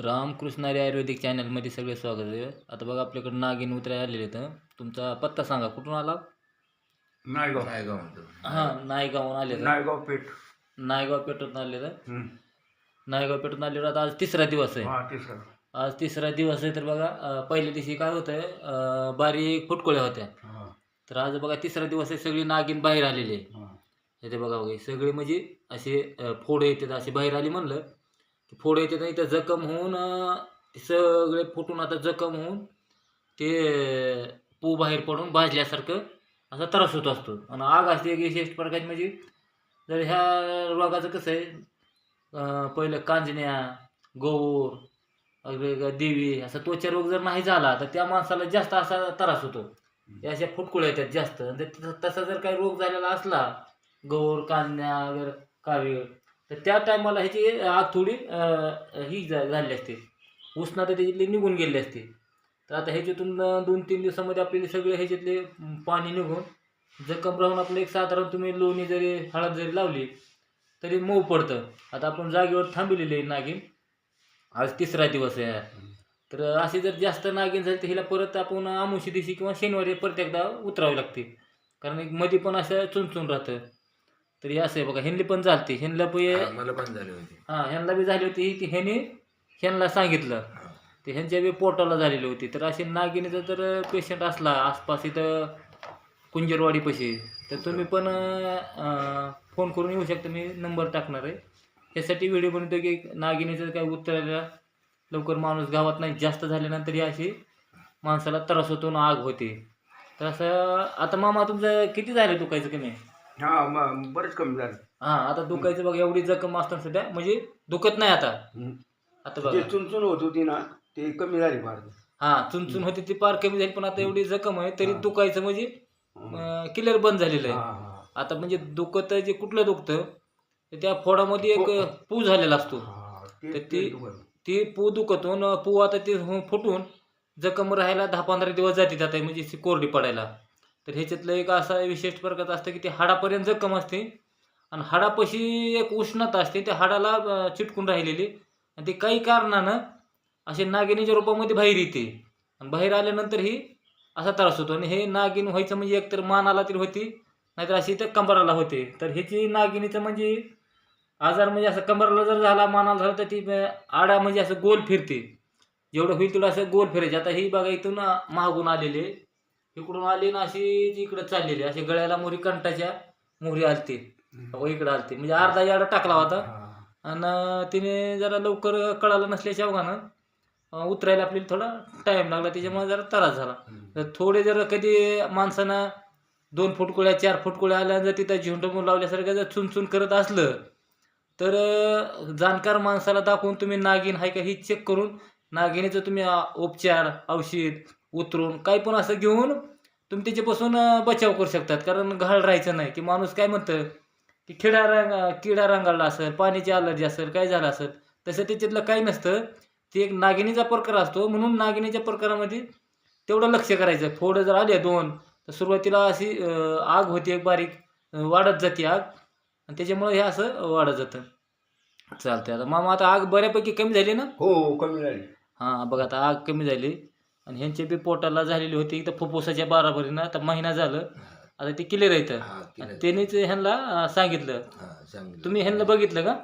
रामकृष्णारी आयुर्वेदिक चॅनलमध्ये सगळे स्वागत आहे. आता बघा आपल्याकडे नागिन उतराय आलेले तर तुमचा पत्ता सांगा कुठून आला? नायगाव. नायगाव. हां नायगावहून आले तर नायगाव पेठ. नायगाव पेठून आले तर. नायगाव पेठून आले आता आज तिसरा दिवस आहे. हा तिसरा. आज तिसरा दिवस आहे तर बघा अं, पहिल्या दिवशी काय होतं अं, बारीक फुटकोळ्या होत्या. हा, तर आज बघा तिसरा दिवस आहे सगळी नागिन बाहेर आलेली आहे. हा. इथे बघा बघा हे सगळे म्हणजे असे अं, फोड येतात असे बाहेर आली म्हणलं फोड येतात आणि इथं जखम होऊन सगळे फुटून आता जखम होऊन ते पू बाहेर पडून भाजल्यासारखं असा त्रास होत असतो. आणि आग असते एक विशेष प्रकारची म्हणजे जर ह्या रोगाचं कसं आहे पहिलं कांजण्या गौर देवी असा त्वचा रोग जर नाही झाला तर त्या माणसाला जास्त असा त्रास होतो. अशा फुटकुळ्या येतात जास्त. तसा जर काही रोग झालेला असला गौर कांजण्या वगैरे कावीळ तर त्या टायमाला ह्याची आग थोडी ही झा- झाली असते. उष्णता त्याच्यातली निघून गेली असते. तर आता ह्याच्यातून दोन तीन दिवसामध्ये आपल्याला सगळे ह्याच्यातले पाणी निघून जखम राहून आपलं एक साधारण तुम्ही लोणी जरी हळद जरी लावली तरी मऊ पडतं. आता आपण जागेवर थांबलेले आहे नागिन. आज तिसरा दिवस आहे. तर असे जर जास्त नागिन झाले तर हिला परत आपण आमुशी दिवशी किंवा शनिवारी परत एकदा उतरावी लागते. कारण एक मध्ये पण असं चुनचून राहतं. तर हे असं आहे बघा ह्यांनी पण चालते ह्यांना पण हा, मला पण झाली होती. हां ह्यांना बी झाली होती ती ह्याने ह्यांना सांगितलं. हा. ते ह्यांच्या बी पोटाला झालेली होती. तर असे नागिनीचा जर पेशंट असला आसपास इथं कुंजरवाडीपाशी तर तुम्ही पण अं, फोन करून येऊ शकता. मी नंबर टाकणार आहे. त्यासाठी व्हिडिओ बनवतो की नागिनीचं काय उत्तराला लवकर माणूस गावात नाही जास्त झाल्यानंतर ही अशी माणसाला त्रास होतो आग होते. तर असं आता मामा तुमचं किती झालं दुखायचं कमी हा म- बरेच कमी झालं हां आता दुखायचं बघा एवढी जखम असताना सध्या म्हणजे दुखत नाही आता हम्म. आता जे बघा चुनचुन होत होती ना ते कमी झाली फार हा चुनचुन होती ती पार कमी झाली पण आता एवढी जखम आहे तरी हा. दुखायचं म्हणजे हा, क्लिअर बंद झालेलं आहे हा, आता म्हणजे दुखत जे कुठलं दुखतं तर त्या फोडामध्ये एक. पू झालेला असतो हा. तर ते- ती- ते दुखत. ती पू दुखतून पू आता ते हो- फुटून जखम राहायला दहा पंधरा दिवस जाते आता म्हणजे ती कोरडी पडायला तर ह्याच्यातलं एक असा विशेष प्रकारचं असतं की ते हाडापर्यंत जखम असते आणि हाडापाशी एक उष्णता असते त्या हाडाला चिटकून राहिलेली. आणि ते काही कारणानं असे नागिनीच्या रूपामध्ये बाहेर येते. आणि बाहेर आल्यानंतर ही असा त्रास होतो. आणि हे नागिन व्हायचं म्हणजे एकतर मानाला तरी होती नाहीतर अशी तर कंबराला होते. तर ह्याची नागिनीचं म्हणजे आजार म्हणजे असं कंबराला जर झाला मानाला झाला तर ती आडा म्हणजे असं गोल फिरते. जेवढं होईल तेवढं असं गोल फिरायचे. आता ही बघा इथून महागून आलेले इकडून आली ना अशी इकडं चाललेली अशी गळ्याला मोहरी कंटाच्या मोहरी आलती. अहो, इकडं आलती. म्हणजे अर्धा याडा टाकला होता. आणि तिने जरा लवकर कळालं नसल्याच्या अवघानं उतरायला आपल्याला थोडा टाईम लागला. त्याच्यामुळे जरा त्रास झाला. थोडे जर कधी माणसानं दोन फुटकुळ्या चार फुटकुळ्या आल्या जर तिथं झेंडू लावल्यासारखं जर चुनचुन करत असलं तर जाणकार माणसाला दाखवून तुम्ही नागिन आहे का ही चेक करून नागिनीचं तुम्ही उपचार औषध उतरून काही पण असं घेऊन तुम्ही त्याच्यापासून बचाव करू शकतात. कारण घाल राहायचं नाही. की माणूस काय म्हणतं की किडा रंग किडा रंगाळला असेल पाण्याची अलर्जी असेल काय झालं असेल तसं त्याच्यातलं काही नसतं. ते एक नागिनीचा प्रकार असतो. म्हणून नागिनीच्या प्रकारामध्ये तेवढं लक्ष करायचं. फोड जर आले दोन तर सुरुवातीला अशी आग होती एक बारीक वाढत जाते आग. आणि त्याच्यामुळे हे असं वाढत जातं. चालतंय. आता मामा आता आग बऱ्यापैकी कमी झाली ना? हो कमी झाली. हां बघा आता आग कमी झाली. आणि ह्यांच्या बी पोटाला झालेली होती इथं फुफ्फुसाच्या बाराबरीनं आता महिना झालं. आता ते क्लिअर येतं हा, केलं. आणि त्यांनीच ह्यांना सांगितलं. हा, सांगितलं. तुम्ही ह्यांना बघितलं का?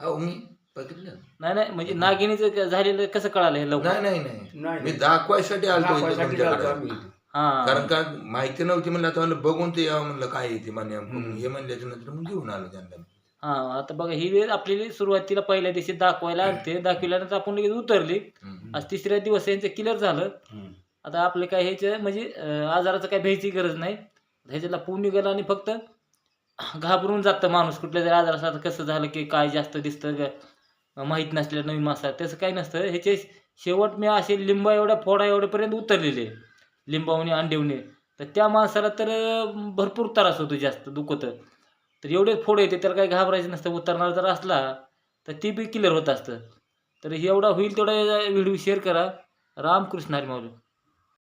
हो मी बघितलं. नाही नाही म्हणजे नागिनीचं क- झालेलं कसं कळालं हे लवकर? नाही नाही नाही. नाही मी दाखवायसाठी आलतो इथं दाखवायसाठी जातो तुमच्याकडे आम्ही. हां. कारण का माहिती नव्हती म्हणलं आता म्हणलं बघून ते यावं म्हणलं काय येते म्हणे हम्म. हे म्हणल्याच्या नंतर मग घेऊन आलो त्यांना हां आता बघा ही वेळ आपल्याला सुरुवातीला पहिल्या दिवशी दाखवायला आणते दाखवल्यानंतर आपण लगेच उतरली. हम्म. आज तिसऱ्या दिवस यांचं क्लिअर झालं. हम्म. आता आपले काय ह्याचं म्हणजे अं, आजाराचं काय भ्यायची गरज नाही. ह्याच्यातला पूर्ण निघाला आणि फक्त घाबरून जातं माणूस. कुठल्या जरी आजार असला तर कसं झालं की काय जास्त दिसतं ग- माहीत नसलेलं नवीन मासा तसं काही नसतं. ह्याचे शेवट मी असे लिंबा एवढ्या फोडा एवढ्यापर्यंत उतरलेले. लिंबावणे अंडेवणे. तर त्या माणसाला तर अं, भरपूर त्रास होतो जास्त दुखतं. तर एवढे फोड येते त्याला काही घाबरायचं नसतं. उतरणार जर असला तर ती बी क्लिअर होत असतं. तर एवढा होईल तेवढा व्हिडिओ शेअर करा. रामकृष्ण हरी माऊली